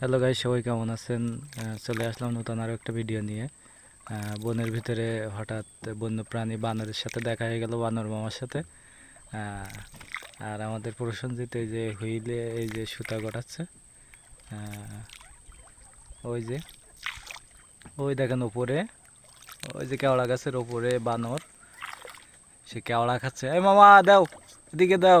Hello guy সবাই কেমন আছেন? চলে আসলাম নতুন আরও একটা ভিডিও নিয়ে। বনের ভিতরে হঠাৎ বন্য প্রাণী বানরের সাথে দেখা হয়ে গেল, বানর মামার সাথে। আর আমাদের প্রসেনজিৎ এই যে হুইলে, এই যে সুতা গটাচ্ছে ওই যে, ওই দেখেন ওপরে, ওই যে কেওড়া গাছের ওপরে বানর, সে কেওড়া খাচ্ছে। এই মামা, দাও, এদিকে দাও।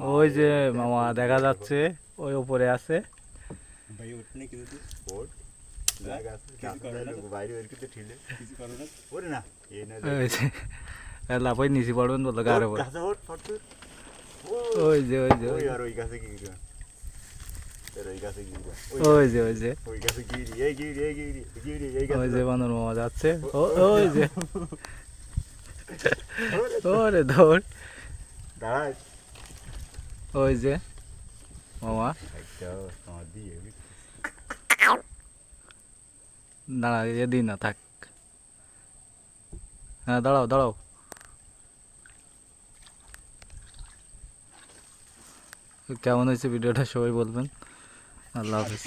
ওই যে মামা দেখা যাচ্ছে ওই উপরে আছে। না ওই যে লাফাই নিচে পড়বেন বলল ওই যে ওই যে ওই ওই যে, ওই ওই মামা যাচ্ছে। ওই যে। ওরে দৌড় দাঁড়াই ওই যে, মামা। দাঁড়া এ দিই না, থাক। হ্যাঁ দাঁড়াও দাঁড়াও। কেমন হয়েছে ভিডিওটা সবাই বলবেন। আল্লাহ হাফিজ।